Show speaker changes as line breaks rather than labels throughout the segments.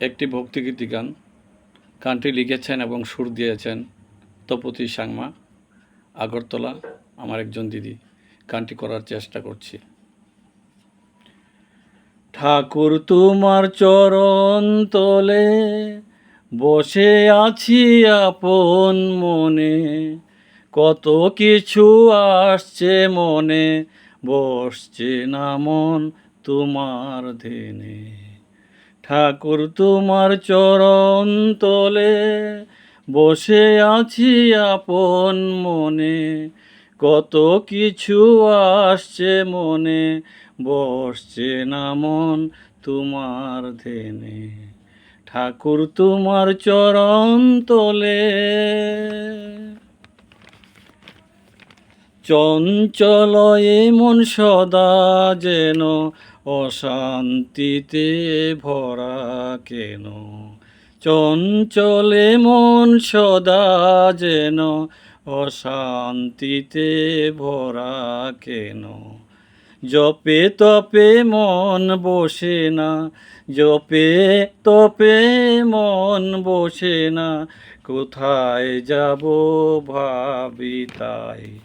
একটি ভক্তিগীতি গান। গানটি লিখেছেন এবং সুর দিয়েছেন তপতি সাংমা, আগরতলা, আমার একজন দিদি। গানটি করার চেষ্টা করছি। ঠাকুর তোমার চরণ তলে বসে আছি আপন মনে। কত কিছু আসছে মনে, বসছে না মন তোমার ধেনে ঠাকুর তোমার চরণ তলে, বসে আছি আপন মনে। কত কিছু আসছে মনে, বসছে না মন তোমার ধেনে ঠাকুর তোমার চরণ তলে। চঞ্চল মন সদা যেন অশান্তিতে ভরা কেন? চঞ্চলে মন সদা যেন অশান্তিতে ভরা কেন? জপে তপে মন বসে না, জপে তপে মন বসে না, কোথায় যাব ভাবি তাই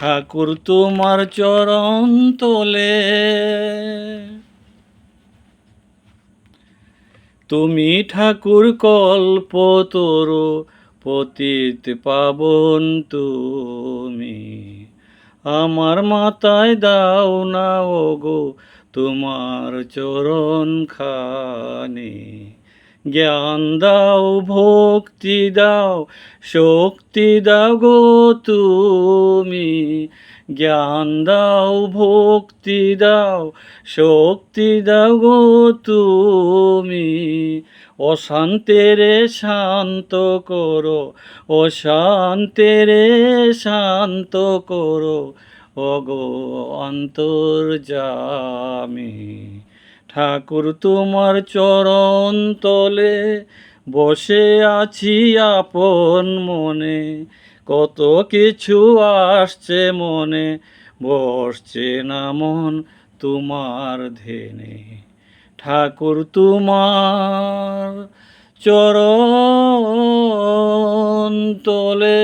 ঠাকুর তোমার চরণ তোলে। তুমি ঠাকুর কল্প তোরো পতিত পাবন তুমি। আমার মাথায় দাও না ও গো তোমার চরণ খানি। জ্ঞান দাও, ভক্তি দাও, শক্তি দাও গো তুমি। জ্ঞান দাও, ভক্তি দাও, শক্তি দাও গো তুমি। অশান্তেরে শান্ত করো, অশান্তেরে শান্ত করো, অগো অন্তর্জামী ঠাকুর তোমার চরণ তলে বসে আছি আপন মনে। কত কিছু আসছে মনে, বসছে না মন তোমার ধেনে ঠাকুর তোমার চরণ তলে